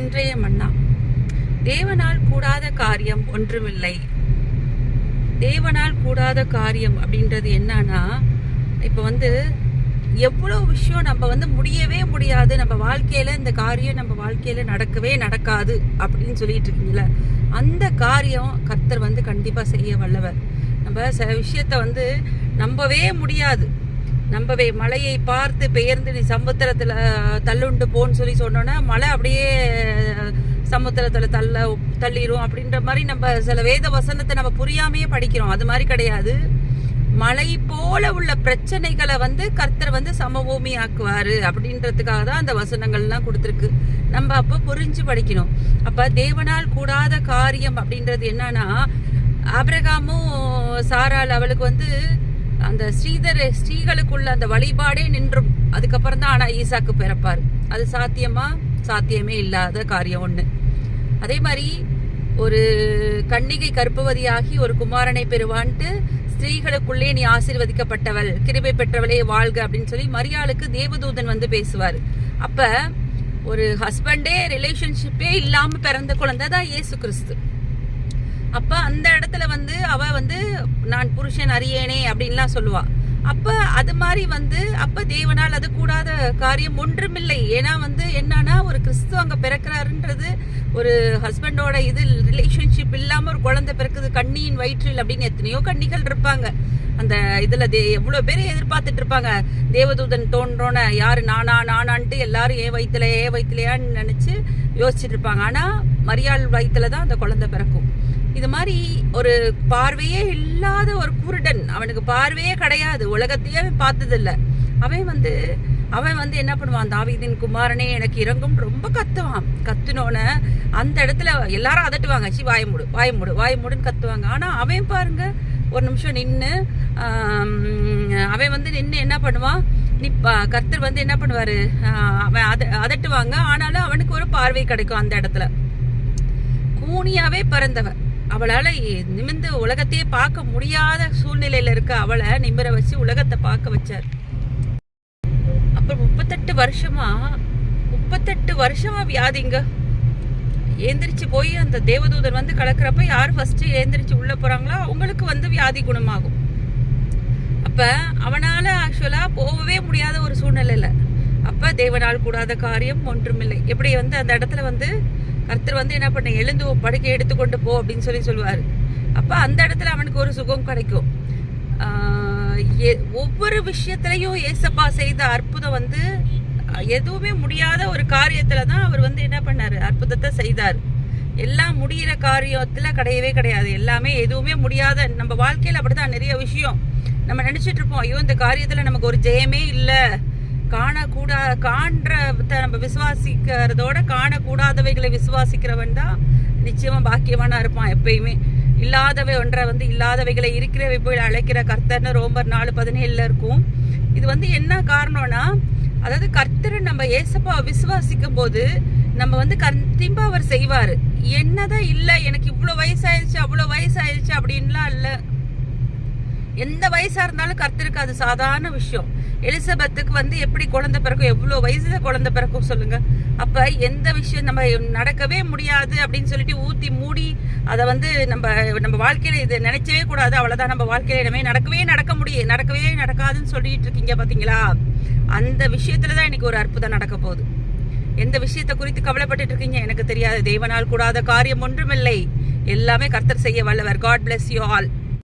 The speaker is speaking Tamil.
இன்றைய மன்னா. தேவனால் கூடாத காரியம் ஒன்றுமில்லை. தேவனால் கூடாத காரியம் அப்படின்றது என்னன்னா இப்போ வந்து எவ்வளோ விஷயம் நம்ம வந்து முடியவே முடியாது. நம்ம வாழ்க்கையில் இந்த காரியம் நம்ம வாழ்க்கையில் நடக்கவே நடக்காது அப்படின்னு சொல்லிட்டு இருக்கீங்களா அந்த காரியம் கர்த்தர் வந்து கண்டிப்பாக செய்ய வல்லவர். நம்ம சில விஷயத்த வந்து நம்பவே முடியாது. நம்பவே மலையை பார்த்து பெயர்ந்து நீ சமுத்திரத்தில் தள்ளுண்டு போன்னு சொல்லி சொன்னோன்னா மழை அப்படியே சமுத்திரத்துல தள்ள தள்ளிரும் அப்படின்ற மாதிரி நம்ம சில வேத வசனத்தை நம்ம புரியாமையே படிக்கிறோம். அது மாதிரி கிடையாது. மலை போல உள்ள பிரச்சனைகளை வந்து கர்த்தர் வந்து சமபூமி ஆக்குவாரு அப்படின்றதுக்காக தான் அந்த வசனங்கள்லாம் கொடுத்துருக்கு. நம்ம அப்ப புரிஞ்சு படிக்கணும். அப்ப தேவனால் கூடாத காரியம் அப்படின்றது என்னன்னா ஆபிரகாமும் சாரால் அவளுக்கு வந்து அந்த ஸ்ரீதர் ஸ்ரீகளுக்குள்ள அந்த வழிபாடே நின்றும். அதுக்கப்புறம் தான் ஆனா ஈசாக்கு பிறப்பார். அது சாத்தியமா? சாத்தியமே இல்லாத காரியம் ஒன்று அதே மாதிரி ஒரு கன்னிகை கற்பவதியாகி ஒரு குமாரனை பெறுவான்ட்டு ஸ்திரீகளுக்குள்ளே நீ ஆசீர்வதிக்கப்பட்டவள் கிருபை பெற்றவளே வாழ்க அப்படின்னு சொல்லி மரியாளுக்கு தேவதூதன் வந்து பேசுவார். அப்ப ஒரு ஹஸ்பண்டே ரிலேஷன்ஷிப்பே இல்லாம பிறந்த குழந்தை தான் இயேசு கிறிஸ்து. அப்ப அந்த இடத்துல வந்து அவ வந்து நான் புருஷன் அறியேனே அப்படின்லாம் சொல்லுவாள் அப்ப அது மாதிரி வந்து அப்ப தேவனால் அது கூடாத காரியம் ஒன்றுமில்லை. ஏன்னா வந்து என்னன்னா ஒரு கிறிஸ்து அங்க பிறக்கிறாருன்றது ஒரு ஹஸ்பண்டோட இது ரிலேஷன்ஷிப் இல்லாம ஒரு குழந்தை பிறக்குது கண்ணியின் வயிற்றில் அப்படின்னு எத்தனையோ கண்ணிகள் இருப்பாங்க. அந்த இதுல தே எவ்வளவு பேர் எதிர்பார்த்துட்டு இருப்பாங்க. தேவதூதன் தோன்றோன யாரு நானா நானான்ட்டு எல்லாரும் ஏன் வயிற்றுல ஏ வயிற்றுலையான்னு நினைச்சு யோசிச்சுட்டு இருப்பாங்க. ஆனா மரியாள் வயிற்றுல தான் அந்த குழந்தை பிறக்கும். இது மாதிரி ஒரு பார்வையே இல்லாத ஒரு குருடன். அவனுக்கு பார்வையே கிடையாது. உலகத்தையே அவன் இல்ல அவன் வந்து அவன் வந்து என்ன பண்ணுவான்? தாவிதின் குமாரனே எனக்கு இறங்கும். ரொம்ப கத்துவான். கத்துனோன அந்த இடத்துல எல்லாரும் அதட்டுவாங்க. சி வாய மூடு வாய மூடு வாய மூடுன்னு கத்துவாங்க. ஆனால் அவன் பாருங்க ஒரு நிமிஷம் நின்று அவன் வந்து நின்று என்ன பண்ணுவான்? நிப்பா கர்த்தர் வந்து என்ன பண்ணுவார்? அவன் அத அதட்டுவாங்க. ஆனாலும் அவனுக்கு ஒரு பார்வை கிடைக்கும் அந்த இடத்துல. கூனியாவே பிறந்தவ. அவளால நிமிந்து உலகத்தையே பார்க்க முடியாத சூழ்நிலையில இருக்க அவளை நிமிர வச்சு உலகத்தை பார்க்க வச்சார். அப்புறம் முப்பத்தெட்டு வருஷமா முப்பத்தெட்டு வருஷமா வியாதிங்க ஏந்திரிச்சு போய் அந்த தேவதூதன் வந்து கலக்கிறப்ப யார் ஃபர்ஸ்ட் ஏந்திரிச்சு உள்ள போறாங்களோ அவங்களுக்கு வந்து வியாதி குணமாகும். அப்ப அவனால ஆக்சுவலா போகவே முடியாத ஒரு சூழ்நிலையில. அப்ப தேவனால் கூடாத காரியம் ஒன்றுமில்லை. எப்படி வந்து அந்த இடத்துல வந்து கர்த்தர் வந்து என்ன பண்ண எழுந்து படுக்கை எடுத்துக்கொண்டு போ அப்படின்னு சொல்லி சொல்லுவார். அப்போ அந்த இடத்துல அவனுக்கு ஒரு சுகம் கிடைக்கும். எ- ஒவ்வொரு விஷயத்திலையும் ஏசப்பா செய்த அற்புதம் வந்து எதுவுமே முடியாத ஒரு காரியத்துல தான் அவர் வந்து என்ன பண்ணாரு அற்புதத்தை செய்தார். எல்லாம் முடியிற காரியத்துல கிடையவே கிடையாது. எல்லாமே எதுவுமே முடியாத நம்ம வாழ்க்கையில அப்படிதான் நிறைய விஷயம். நம்ம நினைச்சிட்டு இருப்போம் ஐயோ இந்த காரியத்துல நமக்கு ஒரு ஜெயமே இல்லை. காணக்கூடா காண்ற விசுவாசிக்கிறதோட காணக்கூடாதவைகளை விசுவாசிக்கிறவன் தான் நிச்சயமாக பாக்கியவானா இருப்பான் எப்பயுமே. இல்லாதவை ஒன்றை வந்து இல்லாதவைகளை இருக்கிறவை போய் அழைக்கிற கர்த்தர்னு ரொம்ப நாலு பதினேழுல இருக்கும். இது வந்து என்ன காரணம்னா அதாவது கர்த்தரை நம்ம ஏசப்பா விசுவாசிக்கும் போது நம்ம வந்து கண்டிப்பாக அவர் செய்வார். என்னதான் இல்லை எனக்கு இவ்வளோ வயசாயிருச்சு அவ்வளோ வயசாயிருச்சு அப்படின்லாம் இல்லை. எந்த வயசா இருந்தாலும் கர்த்தருக்கு அது சாதாரண விஷயம். எலிசபெத்துக்கு வந்து எப்படி குழந்தை பிறக்கும் எவ்வளோ வயசுல குழந்தை பிறக்கும் சொல்லுங்க. அப்ப எந்த விஷயம் நம்ம நடக்கவே முடியாது அப்படின்னு சொல்லிட்டு ஊத்தி மூடி அதை வந்து நம்ம நம்ம வாழ்க்கையில இது நினைச்சவே கூடாது. அவ்வளவுதான். நம்ம வாழ்க்கையில இனிமே நடக்கவே நடக்க முடியும் நடக்கவே நடக்காதுன்னு சொல்லிட்டு இருக்கீங்க பாத்தீங்களா? அந்த விஷயத்துலதான் இன்னைக்கு ஒரு அற்புதம் நடக்க போகுது. எந்த விஷயத்தை குறித்து கவலைப்பட்டுட்டு இருக்கீங்க? எனக்கு தெரியாது. தெய்வனால் கூடாத காரியம் ஒன்றுமில்லை. எல்லாமே கர்த்தர் செய்ய வல்லவர். God bless you all